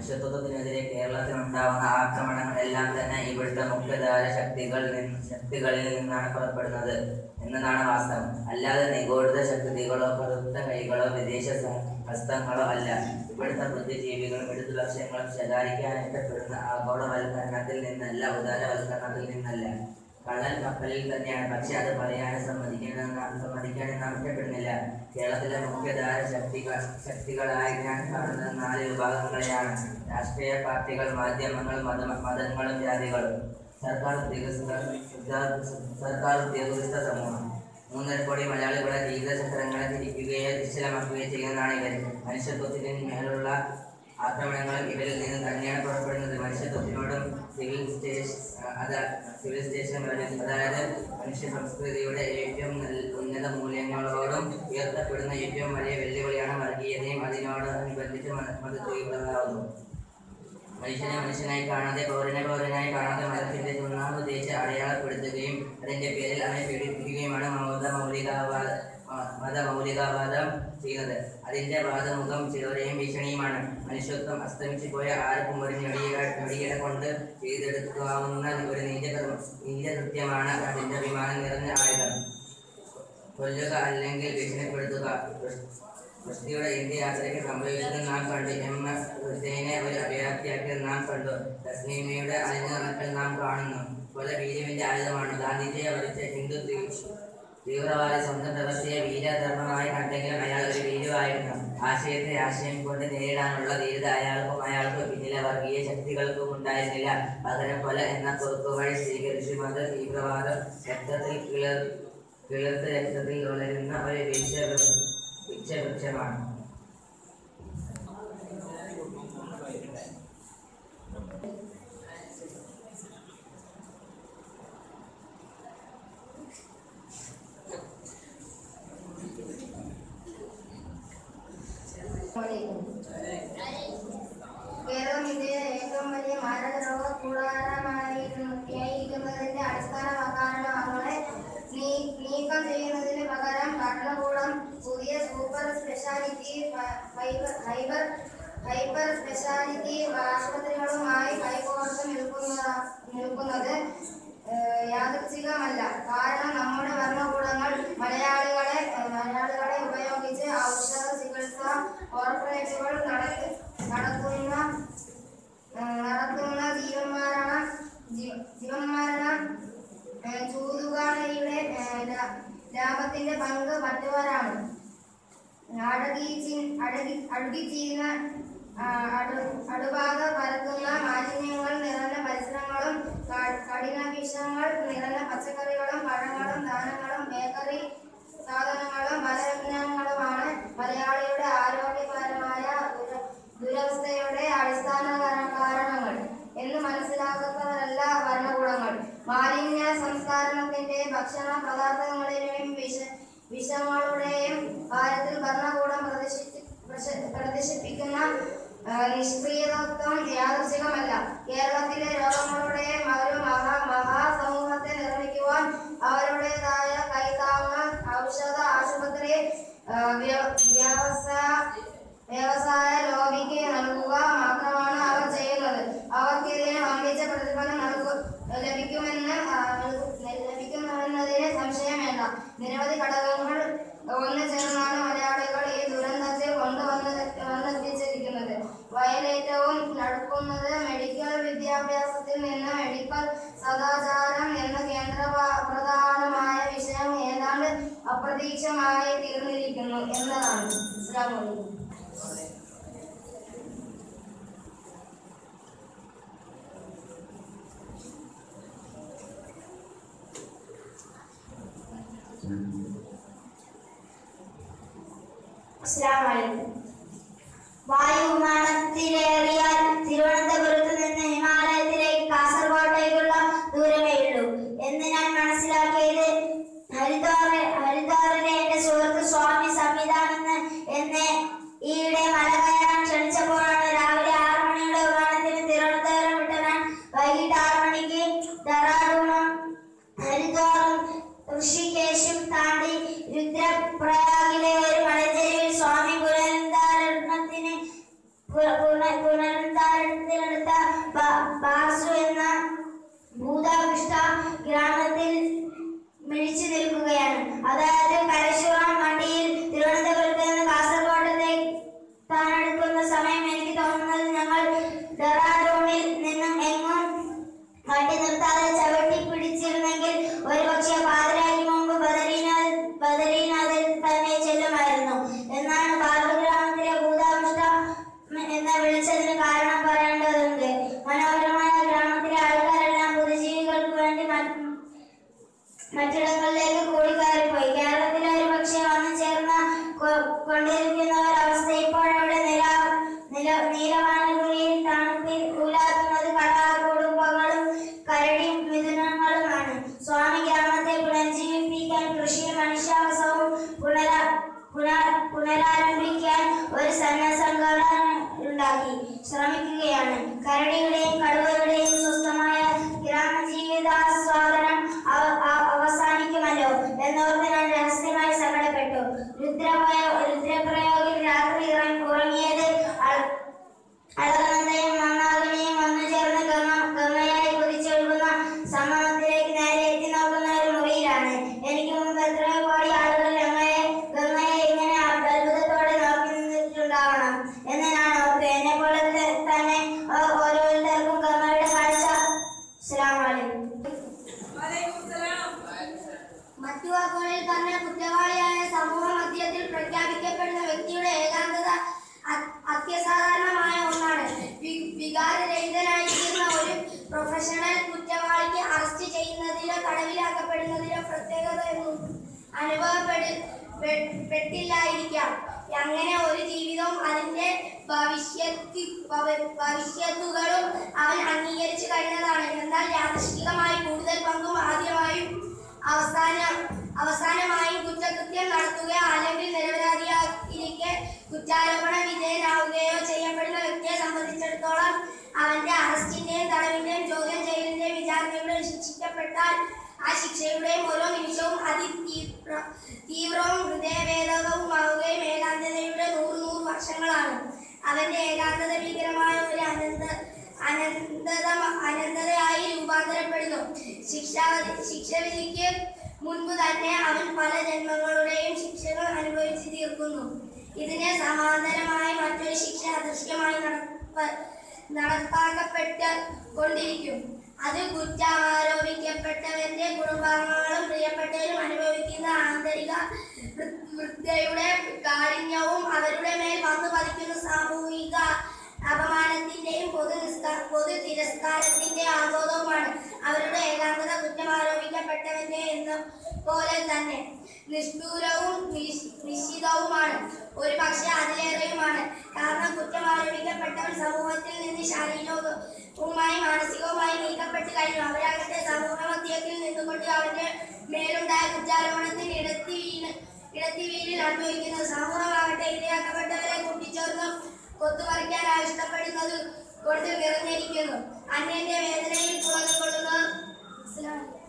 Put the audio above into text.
മനുഷ്യത്വത്തിനെതിരെ കേരളത്തിനുണ്ടാവുന്ന ആക്രമണങ്ങളെല്ലാം തന്നെ ഇവിടുത്തെ മുഖ്യധാര നിന്ന് ശക്തികളിൽ നിന്നാണ് പുറപ്പെടുന്നത് എന്നതാണ് വാസ്തവം. അല്ലാതെ നിഗൂഢ ശക്തികളോ കറുത്ത കൈകളോ വിദേശ ഹസ്തങ്ങളോ അല്ല. ഇവിടുത്തെ ബുദ്ധിജീവികളും ഇടതു ലക്ഷ്യങ്ങളും ശകാരിക്കാൻ ഇഷ്ടപ്പെടുന്ന ആഗോളവൽക്കരണത്തിൽ നിന്നല്ല ഉദാരവൽക്കരണത്തിൽ നിന്നല്ല. കള്ളൻ കപ്പലിൽ തന്നെയാണ്. പക്ഷെ അത് പറയാനും സമ്മതിക്കാൻ സമ്മതിക്കാനും ആവശ്യപ്പെടുന്നില്ല കേരളത്തിലെ മുഖ്യധാര ശക്തികൾ ശക്തികളായി ഞാൻ കാണുന്നത് നാല് വിഭാഗങ്ങളെയാണ്. രാഷ്ട്രീയ പാർട്ടികൾ മാധ്യമങ്ങൾ മത മതങ്ങളും ജാതികളും. സർക്കാർ ഉദ്യോഗസ്ഥ സർക്കാർ ഉദ്യോഗസ്ഥ സമൂഹം. മൂന്നര കോടി മലയാളികളെ ജീവിതചക്രങ്ങളെ തിരിക്കുകയോ നിശ്ചലമാക്കുകയോ ചെയ്യുന്നതാണ് ഇവർ. മനുഷ്യത്വത്തിന് മേലുള്ള ആക്രമണങ്ങൾ ഇവരിൽ നിന്ന് തന്നെയാണ് പുറപ്പെടുന്നത്. സ്റ്റേഷൻ സ്റ്റേഷൻ വരെ അതായത് മനുഷ്യ സംസ്കൃതിയുടെ ഏറ്റവും ഉന്നത മൂല്യങ്ങളോടും ഉയർത്തപ്പെടുന്ന ഏറ്റവും വലിയ വെല്ലുവിളിയാണ് വർഗീയതയും അതിനോടനുബന്ധിച്ച് മത മത തീവ്രതാവുന്നു മനുഷ്യനെ മനുഷ്യനായി കാണാതെ പൗരനെ പൗരനായി കാണാതെ മതത്തിന്റെ ചുണ്ണാമ്പ് തേച്ച് അടയാളപ്പെടുത്തുകയും അതിന്റെ പേരിൽ അവനെ പീഡിപ്പിക്കുകയുമാണ് മത മൗലികാവാദ മത മൗലികാവാദം ചെയ്യുന്നത്. അതിന്റെ വാദമുഖം ചിലരെയും ഭീഷണിയുമാണ്. മനുഷ്യത്വം അസ്തമിച്ചു പോയ ആർക്കും ഒരു ഞൊടിയ കൊണ്ട് ചെയ്തെടുക്കാവുന്ന ഒരു കർമ്മ- നീച കൃത്യമാണ് വിമാനം നിറഞ്ഞ ആയുധം. കൊല്ലുക അല്ലെങ്കിൽ ഭീഷണിപ്പെടുത്തുക. ക്രിസ്തിയുടെ ഇന്ത്യ യാത്രയ്ക്ക് സംഭവിച്ചത് നാം കണ്ടു എം എസ് ഹുസൈനെ ഒരു അഭയാർത്ഥിയാക്കിയത് നാം കണ്ടു ലക്ഷ്മിയുടെ നടക്കൽ നാം കാണുന്നു കൊല പിന്റെ ആയുധമാണ് ഗാന്ധിജിയെ വധിച്ച ഹിന്ദു തീവ്രവാദി സ്വന്തം വ്യവസ്ഥയെ വീരധർമ്മമായി കണ്ടെങ്കിലും അയാൾ ഒരു വീരുവായിരുന്നു ആശയത്തെ ആശയം കൊണ്ട് നേരിടാനുള്ള ധീരത അയാൾക്കും അയാൾക്ക് പിന്നിലെ വർഗീയ ശക്തികൾക്കും ഉണ്ടായിരുന്നില്ല. പകരം കൊല എന്ന കുറുക്കുവഴി സ്വീകരിച്ചു മത തീവ്രവാദം രക്തത്തിൽ കിളർ കിളിർത്ത രക്തത്തിൽ വളരുന്ന ഒരു വിഷ വിഷവൃക്ഷമാണ് സ്പെഷ്യാലിറ്റി ഫൈബർ ഹൈബർ സ്പെഷ്യാലിറ്റി ആശുപത്രികളുമായി കൈകോർത്ത് നിൽക്കുന്ന നിൽക്കുന്നത് യാദൃച്ഛികമല്ല. കാരണം നമ്മുടെ ഭരണകൂടങ്ങൾ മലയാളികളെ മലയാളികളെ ഉപയോഗിച്ച് അടുക്കിച്ചീരുന്ന ആ, അടു അടുപാത പരത്തുന്ന മാലിന്യങ്ങൾ നിറഞ്ഞ പരിസരങ്ങളും ക- കഠിന വിഷങ്ങൾ നിറഞ്ഞ പച്ചക്കറികളും പഴങ്ങളും ധാനങ്ങളും ബേക്കറി സാധനങ്ങളും ബലഹീനങ്ങളുമാണ് മലയാളിയുടെ ആരോഗ്യപരമായ ദുര- ദുരവസ്ഥയുടെ അടിസ്ഥാന കാര- കാരണങ്ങൾ എന്ന് മനസ്സിലാക്കുന്നതല്ല ഭരണകൂടങ്ങൾ മാലിന്യ സംസ്കാരത്തിന്റെ ഭക്ഷണ പദാർത്ഥങ്ങളിലെയും വിഷ വിഷങ്ങളുടെയും ആ, നിഷ്ക്രിയത്വം യാദൃശികമല്ല. കേരളത്തിലെ രോഗങ്ങളുടെ ഒരു മഹാ മഹാസമൂഹത്തെ നിർമ്മിക്കുവാൻ അവരുടേതായ കൈത്താങ്ങ ഔഷധ ആശുപത്രി വ്യവസായ വ്യവസായ രോഗിക്ക് നൽകുക മാത്രമാണ് അവർ ചെയ്യുന്നത്. അവർക്കെതിരെ വമ്പിച്ച പ്രതിഫലം സദാചാരം എന്ന കേന്ദ്ര പ്രധാനമായ വിഷയം ഏതാണ്ട് അപ്രതീക്ഷമായി തീർന്നിരിക്കുന്നു എന്നതാണ് അസ്സലാമു അലൈക്കും. അസ്സലാമലൈക്കും വായു വിമാനത്തിലേറിയാൽ ഹരിദ്വാറും ഋഷികേശും താണ്ടി രുദ്രപ്രയാഗിലെ പുന- പുനരാരംഭിക്കാൻ ഒരു സന്നസംഘടന ഉണ്ടാക്കി. ശ്രമിക്കുകയാണ്. കരടികളെയും കടുവയുടെയും പ്രത്യേകതയൊന്നും അനുഭവപ്പെട്ടില്ലായിരിക്കാം അങ്ങനെ ഒരു ജീവിതവും അതിന്റെ ഭവിഷ്യത്ത് ഭവ- ഭവിഷ്യത്തുകളും അവൻ അംഗീകരിച്ചു കഴിഞ്ഞതാണ്. എന്നാൽ യാദൃശികമായി കൂടുതൽ പങ്കും ആദ്യമായും അവസാന അവസാനമായി കുറ്റകൃത്യം നടത്തുകയോ അല്ലെങ്കിൽ നിരപരാധിയായിരിക്കെ കുറ്റാരോപണ വിധേയനാവുകയോ ചെയ്യപ്പെടുന്ന വ്യക്തിയെ സംബന്ധിച്ചിടത്തോളം അവന്റെ അറസ്റ്റിന്റെയും തടവിന്റെയും ശിക്ഷിക്കപ്പെട്ടാൽ ആ ശിക്ഷയുടെയും ഓരോ നിമിഷവും അതി തീവ്ര തീവ്രവും ഹൃദയവേദകവുമാവുകയും ഏകാന്തതയുടെ നൂറ് നൂറ് വർഷങ്ങളാണ്. അവന്റെ ഏകാന്തത ഭീകരമായ ഒരു അനന്ത അനന്തത അനന്തതയായി രൂപാന്തരപ്പെടുന്നു. ശിക്ഷാവധി ശിക്ഷവിധിക്ക് മുൻപ് തന്നെ അവൻ പല ജന്മങ്ങളുടെയും ശിക്ഷകൾ അനുഭവിച്ചു തീർക്കുന്നു. ഇതിന് സമാന്തരമായി മറ്റൊരു ശിക്ഷ അദൃശ്യമായി നടപ്പ നടപ്പാക്കപ്പെട്ട് കൊണ്ടിരിക്കും അത് കുറ്റാരോപിക്കപ്പെട്ടവന്റെ കുടുംബാംഗങ്ങളും പ്രിയപ്പെട്ടവരും അനുഭവിക്കുന്ന ആന്തരിക വൃദ്ധയുടെ കാഠിന്യവും അവരുടെ മേൽ വന്നു പതിക്കുന്ന സാമൂഹിക അപമാനത്തിന്റെയും പൊതു പൊതു തിരസ്കാരത്തിന്റെ ആഘോതവുമാണ് അവരുടെ ഏകാന്തത കുറ്റം ആരോപിക്കപ്പെട്ടവന്റെ പോലെ തന്നെ. നിഷ്ഠൂരവും നിശ്- നിശ്ചിതവുമാണ്. ഒരു പക്ഷെ അതിലേറെയുമാണ്. കാരണം കുറ്റം ആരോപിക്കപ്പെട്ടവർ സമൂഹത്തിൽ നിന്ന് ശാരീരികവുമായി മാനസികവുമായി നീക്കപ്പെട്ട് കഴിഞ്ഞു. അവരാകട്ടെ സമൂഹ മധ്യത്തിൽ നിന്നുകൊണ്ട് അവന്റെ മേലുണ്ടായ കുറ്റാരോപണത്തിൽ ഇടത്തി വീണ് ഇടത്തി വീലിൽ അനുഭവിക്കുന്നത് സമൂഹമാകട്ടെ ഇരയാക്കപ്പെട്ടവരെ കൂട്ടിച്ചേർന്ന് കൊത്തുപറിക്കാൻ ആവശ്യപ്പെടുന്നത് കൊണ്ട് നിറഞ്ഞിരിക്കുന്നു. അന്യന്റെ വേദനയിൽ കൊള്ളുന്ന കൊള്ളുന്നവർ